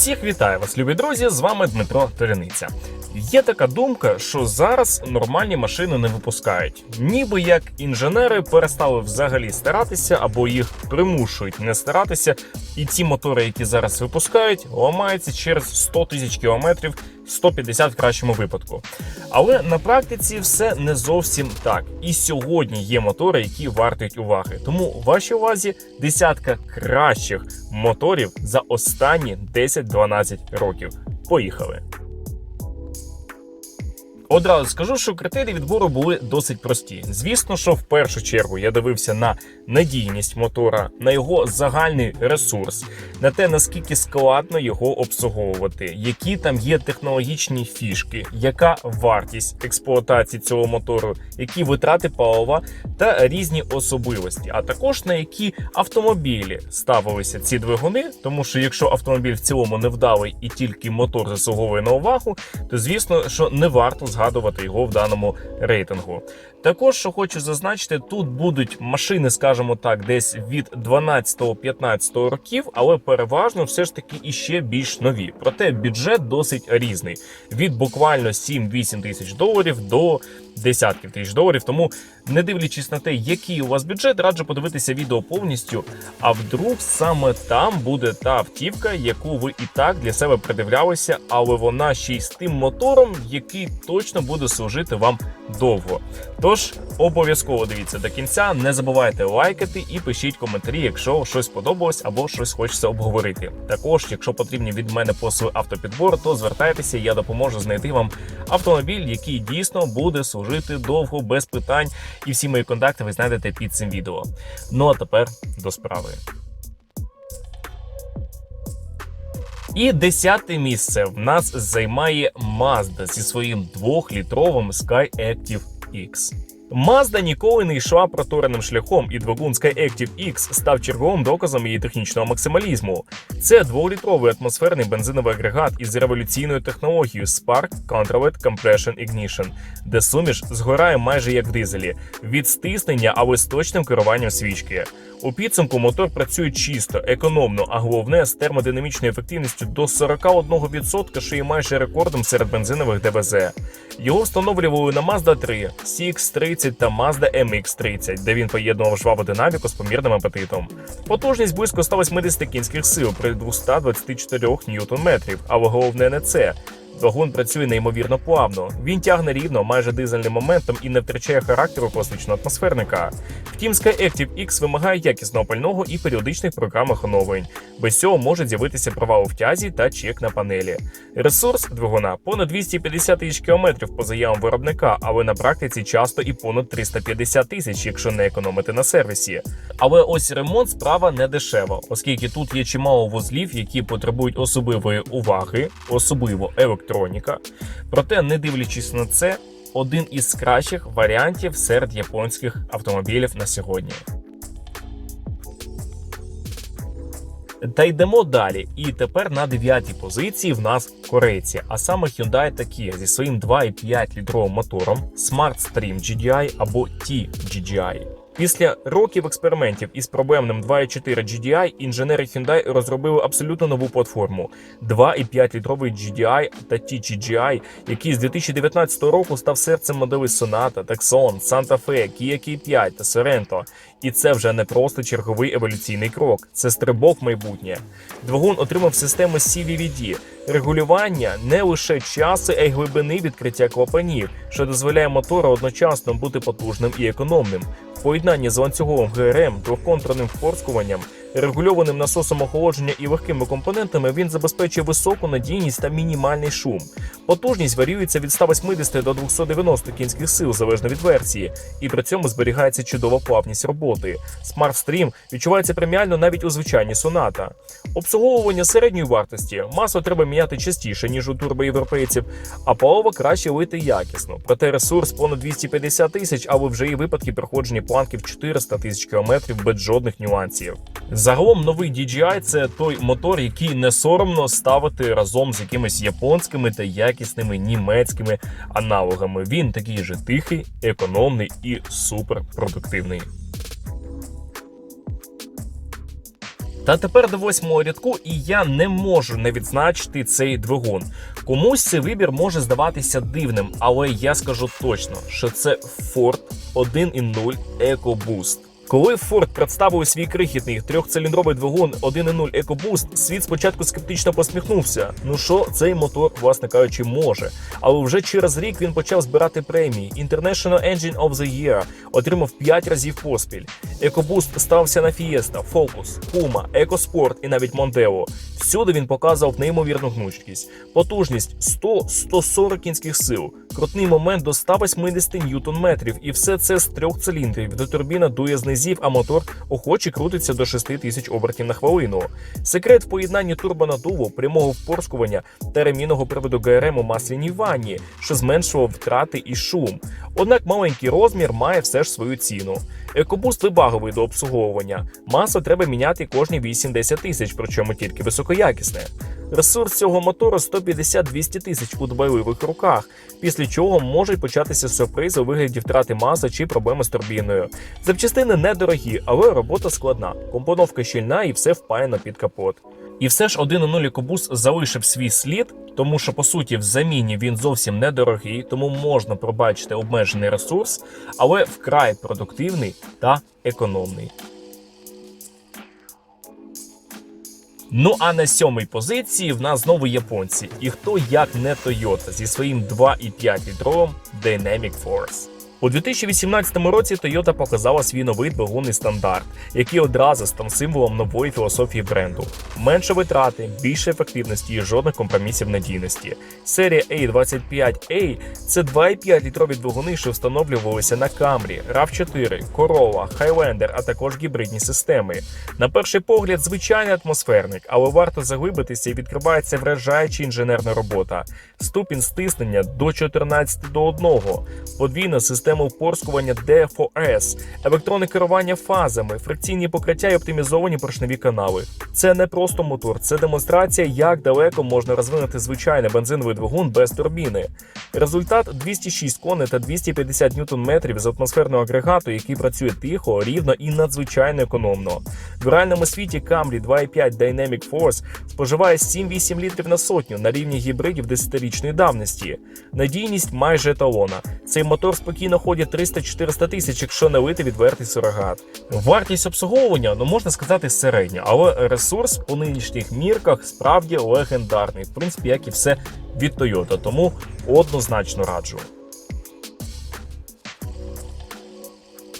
Всіх вітаю вас, любі друзі! З вами Дмитро Терениця. Є така думка, що зараз нормальні машини не випускають, ніби як інженери перестали взагалі старатися або їх примушують не старатися, і ті мотори, які зараз випускають, ламаються через 100 тисяч кілометрів, 150 в кращому випадку. Але на практиці все не зовсім так. І сьогодні є мотори, які вартують уваги. Тому в вашій увазі десятка кращих моторів за останні 10-12 років. Поїхали! Одразу скажу, що критерії відбору були досить прості. Звісно, що в першу чергу я дивився на надійність мотора, на його загальний ресурс, на те наскільки складно його обслуговувати, які там є технологічні фішки, яка вартість експлуатації цього мотору, які витрати палива та різні особливості, а також на які автомобілі ставилися ці двигуни, тому що якщо автомобіль в цілому невдалий і тільки мотор заслуговує на увагу, то звісно, що не варто згадувати його в даному рейтингу. Також що хочу зазначити, тут будуть машини, скажімо так, десь від 12-15 років, але переважно все ж таки іще більш нові. Проте бюджет досить різний від буквально 7-8 тисяч доларів до десятків тисяч доларів. Тому, не дивлячись на те, який у вас бюджет, раджу подивитися відео повністю. А вдруг саме там буде та автівка, яку ви і так для себе придивлялися, але вона ще й з тим мотором, який точно буде служити вам довго. Тож обов'язково дивіться до кінця, не забувайте лайкати і пишіть коментарі, якщо щось сподобалось або щось хочеться обговорити. Також, якщо потрібні від мене послуги автопідбору, то звертайтеся, я допоможу знайти вам автомобіль, який дійсно буде служити довго без питань. І всі мої контакти ви знайдете під цим відео. Ну а тепер до справи. І десяте місце в нас займає Mazda зі своїм двохлітровим Skyactiv X. Mazda ніколи не йшла протореним шляхом, і двигун Skyactiv X став черговим доказом її технічного максималізму. Це дволітровий атмосферний бензиновий агрегат із революційною технологією Spark Controlled Compression Ignition, де суміш згорає майже як дизелі, від стиснення, але з точним керуванням свічки. У підсумку мотор працює чисто, економно, а головне з термодинамічною ефективністю до 41%, що є майже рекордом серед бензинових ДВЗ. Його встановлювали на Mazda 3, CX-30 та Mazda MX-30, де він поєднував жваву динаміку з помірним апетитом. Потужність близько 180 кінських сил при 224 Нм, але головне не це. Двигун працює неймовірно плавно. Він тягне рівно, майже дизельним моментом і не втрачає характеру класичного атмосферника. Втім, Skyactiv X вимагає якісного пального і періодичних програмних оновлень. Без цього може з'явитися провал в тязі та чек на панелі. Ресурс двигуна понад 250 тисяч кілометрів по заявам виробника, але на практиці часто і понад 350 тисяч, якщо не економити на сервісі. Але ось ремонт справа не дешева, оскільки тут є чимало вузлів, які потребують особливої уваги, особливо електроніка. Проте, не дивлячись на це, один із кращих варіантів серед японських автомобілів на сьогодні. Та йдемо далі. І тепер на дев'ятій позиції в нас корейці, а саме Hyundai та Kia зі своїм 2,5 літровим мотором Smart Stream GDI або T-GDI. Після років експериментів із проблемним 2.4 GDI інженери Hyundai розробили абсолютно нову платформу 2,5 літровий GDI та T-GDI, який з 2019 року став серцем моделей Sonata, Tucson, Santa Fe, Kia K5 та Sorento. І це вже не просто черговий еволюційний крок, це стрибок майбутнє. Двигун отримав систему CVVD, регулювання не лише часу, а й глибини відкриття клапанів, що дозволяє мотору одночасно бути потужним і економним. В поєднанні з ланцюговим ГРМ, двохконтурним впорскуванням, регульованим насосом охолодження і легкими компонентами він забезпечує високу надійність та мінімальний шум. Потужність варіюється від 180 до 290 кінських сил залежно від версії, і при цьому зберігається чудова плавність роботи. Smart Stream відчувається преміально навіть у звичайній соната. Обслуговування середньої вартості масло треба міняти частіше ніж у турбоєвропейців, а паливо краще лити якісно. Проте ресурс понад 250 тисяч, але вже є випадки проходження планки в 400 тисяч кілометрів без жодних нюансів. Загалом новий DJI – це той мотор, який не соромно ставити разом з якимись японськими та якісними німецькими аналогами. Він такий же тихий, економний і суперпродуктивний. Та тепер до восьмого рядку, і я не можу не відзначити цей двигун. Комусь цей вибір може здаватися дивним, але я скажу точно, що це Ford 1.0 EcoBoost. Коли Ford представив свій крихітний трьохциліндровий двигун 1.0 EcoBoost, світ спочатку скептично посміхнувся. Ну що цей мотор, власне кажучи, може. Але вже через рік він почав збирати премії. International Engine of the Year отримав 5 разів поспіль. EcoBoost стався на Fiesta, Focus, Puma, EcoSport і навіть Mondeo. Всюди він показував неймовірну гнучкість, потужність 100-140 кінських сил, крутний момент до 180 ньютон-метрів, і все це з трьох циліндрів, де турбіна дує з низів, а мотор охоче крутиться до 6 тисяч обертів на хвилину. Секрет в поєднанні турбонадуву, прямого впорскування та ремінного приводу ГРМ у масляній ванні, що зменшував втрати і шум. Однак маленький розмір має все ж свою ціну. Екобуст вибаговий до обслуговування. Масло треба міняти кожні 8-10 тисяч, причому тільки високоякісне. Ресурс цього мотору 150-200 тисяч у дбайливих руках, після чого можуть початися сюрпризи у вигляді втрати маси чи проблеми з турбіною. Запчастини недорогі, але робота складна. Компоновка щільна і все впаяно під капот. І все ж 1.0 екобус залишив свій слід, тому що по суті в заміні він зовсім недорогий, тому можна пробачити обмежений ресурс, але вкрай продуктивний та економний. Ну а на сьомій позиції в нас знову японці. І хто як не Toyota зі своїм 2,5 літровим Dynamic Force. У 2018 році Toyota показала свій новий двигунний стандарт, який одразу став символом нової філософії бренду: менше витрати, більше ефективності і жодних компромісів надійності. Серія A25A – це 2,5 літрові двигуни, що встановлювалися на Camry, RAV4, Corolla, Highlander, а також гібридні системи. На перший погляд, звичайний атмосферник, але варто заглибитися і відкривається вражаюча інженерна робота. Ступінь стиснення до 14 до 1, подвійна система впорскування DFOS, електронне керування фазами, фрикційні покриття і оптимізовані поршневі канали. Це не просто мотор, це демонстрація, як далеко можна розвинути звичайний бензиновий двигун без турбіни. Результат 206 коней та 250 ньютон-метрів з атмосферного агрегату, який працює тихо, рівно і надзвичайно економно. В реальному світі Camry 2.5 Dynamic Force споживає 7-8 літрів на сотню на рівні гібридів 10-річної давності. Надійність майже еталона. Цей мотор спокійно ходить 300-400 тисяч, якщо не лити відвертий сурогат. Вартість обслуговування ну можна сказати середня, але ресурс по нинішніх мірках справді легендарний, в принципі, як і все від Toyota, тому однозначно раджу.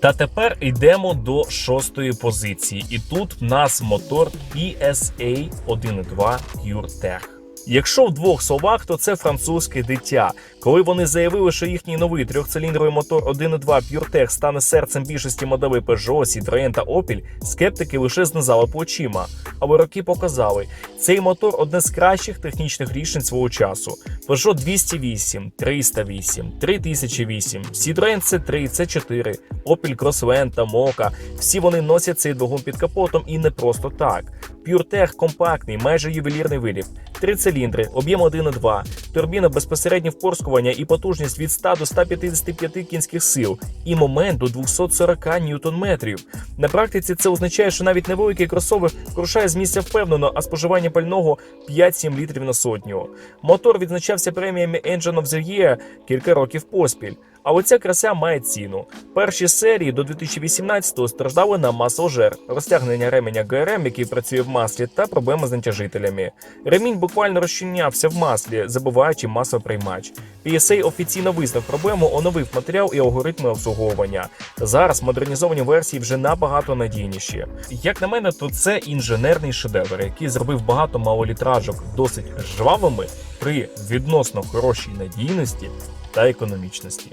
Та тепер йдемо до шостої позиції, і тут в нас мотор PSA 1.2 PureTech. Якщо в двох словах, то це французьке дитя. Коли вони заявили, що їхній новий трьохциліндровий мотор 1.2 PureTech стане серцем більшості моделей Peugeot, Citroën та Opel, скептики лише знизали плечима. Але роки показали, цей мотор одне з кращих технічних рішень свого часу. Peugeot 208, 308, 3008, Citroën C3, C4, Opel Crossland та Mocha. Всі вони носять цей двигун під капотом і не просто так. PureTech компактний, майже ювелірний вилів. Три циліндри, об'єм 1,2, турбіна безпосередньо безпосереднє впорскування і потужність від 100 до 155 кінських сил, і момент до 240 ньютон-метрів. На практиці це означає, що навіть невеликий кросовер крушає з місця впевнено, а споживання пального 5-7 літрів на сотню. Мотор відзначався преміями Engine of the Year кілька років поспіль. А оця краса має ціну. Перші серії до 2018-го страждали на масложер, розтягнення ременя ГРМ, який працює в маслі, та проблеми з натяжителями. Ремінь буквально розчинявся в маслі, забуваючи маслоприймач. PSA офіційно визнав проблему, оновив матеріал і алгоритми обслуговування. Зараз модернізовані версії вже набагато надійніші. Як на мене, то це інженерний шедевр, який зробив багато малолітражок досить жвавими при відносно хорошій надійності та економічності.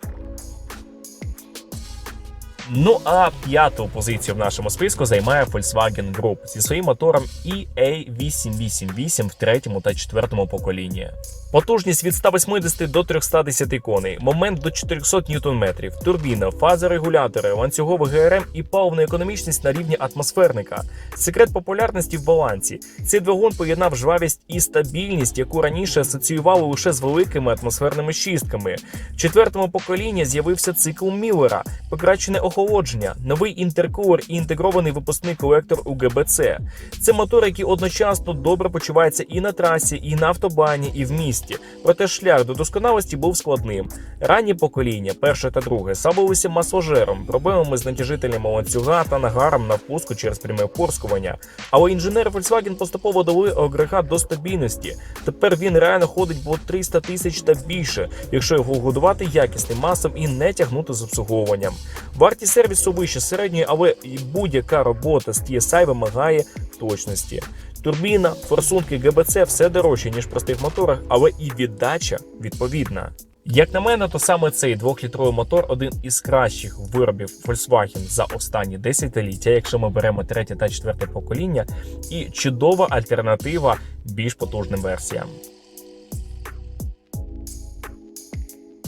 Ну а п'яту позицію в нашому списку займає Volkswagen Group зі своїм мотором E EA888 в третьому та четвертому поколінні. Потужність від 180 до 310 коней, момент до 400 ньютон-метрів, турбіна, фазорегулятори, ланцюговий ГРМ і паливна економічність на рівні атмосферника. Секрет популярності в балансі. Цей двигун поєднав жвавість і стабільність, яку раніше асоціювали лише з великими атмосферними шістками. В четвертому поколінні з'явився цикл Міллера, покращене охолодження охолодження, новий інтеркулер і інтегрований випускний колектор УГБЦ. Це мотор, який одночасно добре почувається і на трасі, і на автобані, і в місті. Проте шлях до досконалості був складним. Ранні покоління, перше та друге, сабилися масложером, проблемами з натяжителями ланцюга та нагаром на впуску через пряме впорскування. Але інженери Volkswagen поступово довели агрегат до стабільності. Тепер він реально ходить по 300 тисяч та більше, якщо його годувати якісним масом і не тягнути з обслуговуванням. Вартість сервісу вище середньої, але будь-яка робота з TSI вимагає точності. Турбіна, форсунки, ГБЦ все дорожче, ніж в простих моторах, але і віддача відповідна. Як на мене, то саме цей двохлітровий мотор один із кращих виробів Volkswagen за останні десятиліття, якщо ми беремо третє та четверте покоління, і чудова альтернатива більш потужним версіям.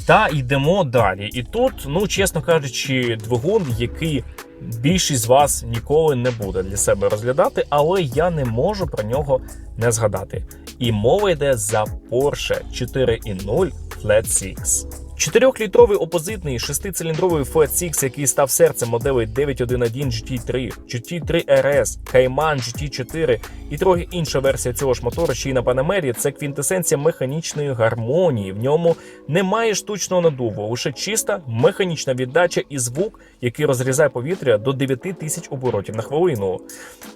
Та йдемо далі. І тут, ну чесно кажучи, двигун, який більшість з вас ніколи не буде для себе розглядати, але я не можу про нього не згадати. І мова йде за Porsche 4.0 Flat Six. Чотирьохлітровий опозитний шестициліндровий Flat Six, який став серцем моделей 911 GT3, GT3 RS, Cayman GT4 і трохи інша версія цього ж мотора, ще й на Панамері, це квінтесенція механічної гармонії. В ньому немає штучного надуву, лише чиста механічна віддача і звук, який розрізає повітря до 9 тисяч оборотів на хвилину.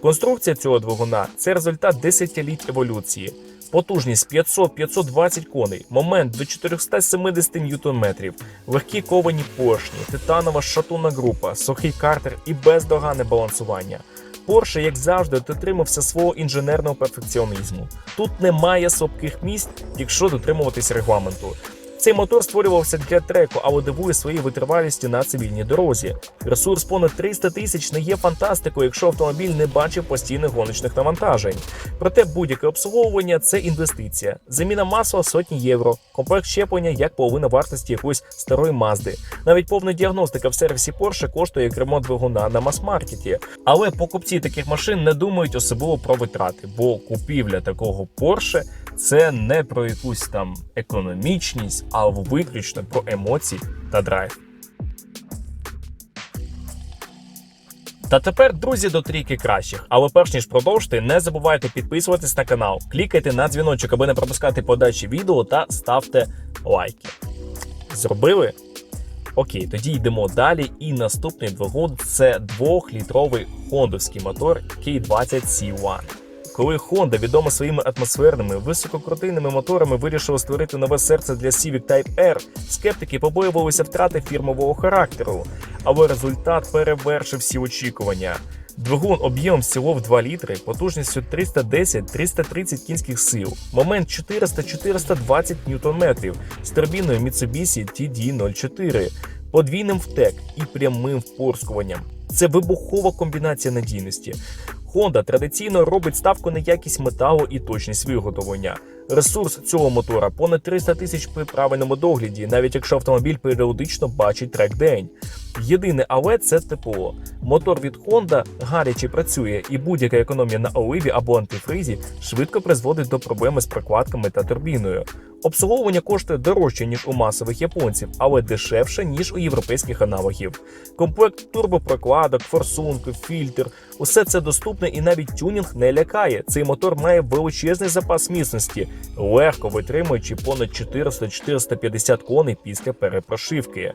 Конструкція цього двигуна це результат десятиліть еволюції. Потужність 500-520 коней, момент до 470 ньютон-метрів, легкі ковані поршні, титанова шатунна група, сухий картер і бездогане балансування. Порше, як завжди, дотримався свого інженерного перфекціонізму. Тут немає слабких місць, якщо дотримуватись регламенту. Цей мотор створювався для треку, але дивує своєю витривалістю на цивільній дорозі. Ресурс понад 300 тисяч не є фантастикою, якщо автомобіль не бачив постійних гоночних навантажень. Проте будь-яке обслуговування це інвестиція. Заміна масла сотні євро, комплект щеплення як половина вартості якоїсь старої мазди. Навіть повна діагностика в сервісі Porsche коштує як ремонт двигуна на мас-маркеті. Але покупці таких машин не думають особливо про витрати, бо купівля такого Porsche це не про якусь там економічність, а виключно про емоції та драйв. Та тепер, друзі, до трійки кращих. Але перш ніж продовжити, не забувайте підписуватись на канал, клікайте на дзвіночок, аби не пропускати подачі відео та ставте лайки. Зробили? Окей, тоді йдемо далі. І наступний двигун це двохлітровий хондовський мотор K20C1. Коли Honda, відома своїми атмосферними висококрутийними моторами, вирішила створити нове серце для Civic Type R, скептики побоювалися втрати фірмового характеру, але результат перевершив всі очікування. Двигун об'ємом в 2 літри, потужністю 310-330 кінських сил, момент 400-420 ньютон-метрів з турбіною Mitsubishi TD04, подвійним втек і прямим впорскуванням. Це вибухова комбінація надійності. Honda традиційно робить ставку на якість металу і точність виготовлення. Ресурс цього мотора понад 300 тисяч при правильному догляді, навіть якщо автомобіль періодично бачить трек день. Єдине, але це тепло. Мотор від Honda гаряче працює, і будь-яка економія на оливі або антифризі швидко призводить до проблеми з прокладками та турбіною. Обслуговування коштує дорожче ніж у масових японців, але дешевше ніж у європейських аналогів. Комплект турбопрокладок, форсунки, фільтр усе це доступне і навіть тюнінг не лякає. Цей мотор має величезний запас міцності, легко витримуючи понад 400-450 коней після перепрошивки.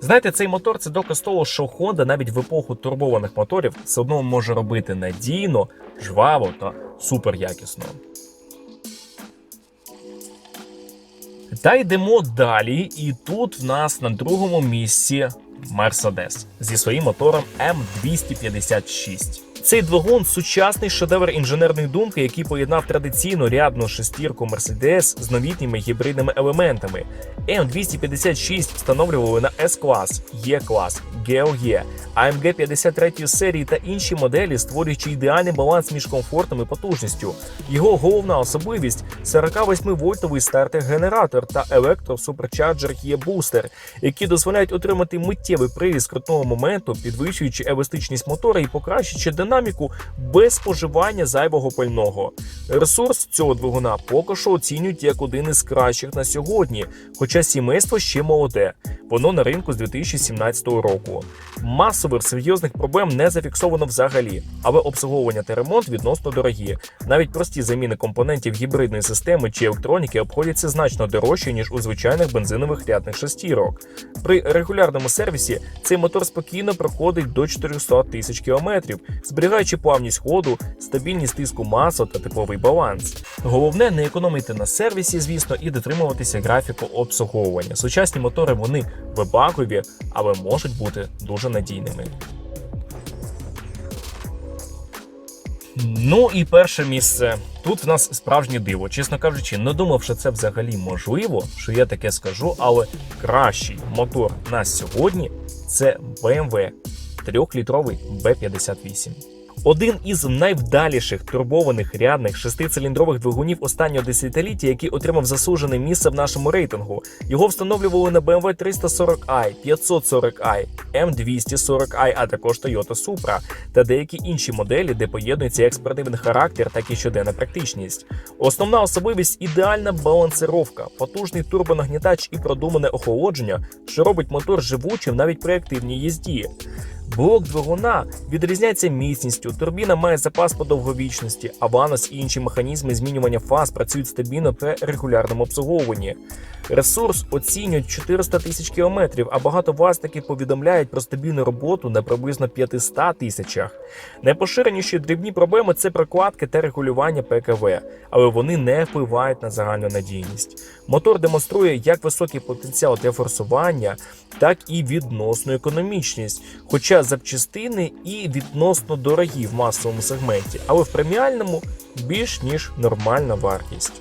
Знаєте, цей мотор це доказ того, що Honda навіть в епоху турбованих моторів все одно може робити надійно, жваво та супер якісно. Та йдемо далі, і тут в нас на другому місці Mercedes зі своїм мотором M256. Цей двигун сучасний шедевр інженерної думки, який поєднав традиційну рядну шестірку Mercedes з новітніми гібридними елементами. М256 встановлювали на S-клас, E-клас, GLE, AMG 53 серії та інші моделі, створюючи ідеальний баланс між комфортом і потужністю. Його головна особливість 48-вольтовий стартер-генератор та електросуперчарджер E-бустер, які дозволяють отримати миттєвий привіз крутного моменту, підвищуючи еластичність мотора і покращуючи динаміку без споживання зайвого пального. Ресурс цього двигуна поки що оцінюють як один із кращих на сьогодні, хоча сімейство ще молоде. Воно на ринку з 2017 року. Масових серйозних проблем не зафіксовано взагалі, але обслуговування та ремонт відносно дорогі. Навіть прості заміни компонентів гібридної системи чи електроніки обходяться значно дорожче ніж у звичайних бензинових рядних шестірок. При регулярному сервісі цей мотор спокійно проходить до 400 тисяч кілометрів, зберігаючи плавність ходу, стабільність тиску масла та тепловий баланс. Головне не економити на сервісі, звісно, і дотримуватися графіку обслуговування. Сучасні мотори вони вибагливі, але можуть бути дуже надійними. Ну і перше місце. Тут в нас справжнє диво. Чесно кажучи, не думав, що це взагалі можливо, що я таке скажу, але кращий мотор на сьогодні це BMW 3-літровий B58. Один із найвдаліших турбованих рядних шестициліндрових двигунів останнього десятиліття, який отримав заслужене місце в нашому рейтингу. Його встановлювали на BMW 340i, 540i, M240i, а також Toyota Supra та деякі інші моделі, де поєднується як спортивний характер, так і щоденна практичність. Основна особливість ідеальна балансировка, потужний турбонагнітач і продумане охолодження, що робить мотор живучим навіть при активній їзді. Блок двигуна відрізняється міцністю, турбіна має запас по довговічності, а ванус і інші механізми змінювання фаз працюють стабільно при регулярному обслуговуванні. Ресурс оцінюють 400 тисяч кілометрів, а багато власників повідомляють про стабільну роботу на приблизно 500 тисячах. Найпоширеніші дрібні проблеми це прокладки та регулювання ПКВ, але вони не впливають на загальну надійність. Мотор демонструє як високий потенціал для форсування, так і відносну економічність. Хоча запчастини і відносно дорогі в масовому сегменті, але в преміальному більш ніж нормальна вартість.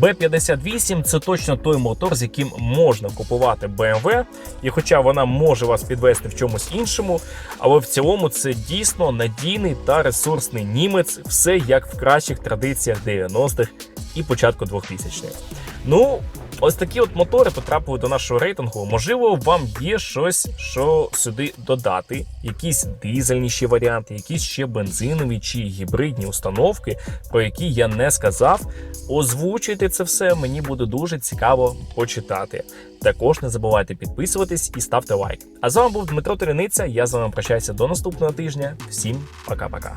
B58 це точно той мотор, з яким можна купувати BMW, і хоча вона може вас підвести в чомусь іншому, але в цілому це дійсно надійний та ресурсний німець, все як в кращих традиціях 90-х і початку 2000-х. Ну, ось такі от мотори потрапили до нашого рейтингу. Можливо, вам є щось, що сюди додати, якісь дизельніші варіанти, якісь ще бензинові чи гібридні установки, про які я не сказав. Озвучуйте це все, мені буде дуже цікаво почитати. Також не забувайте підписуватись і ставте лайк. А з вами був Дмитро Терениця. Я з вами прощаюся до наступного тижня. Всім пока-пока.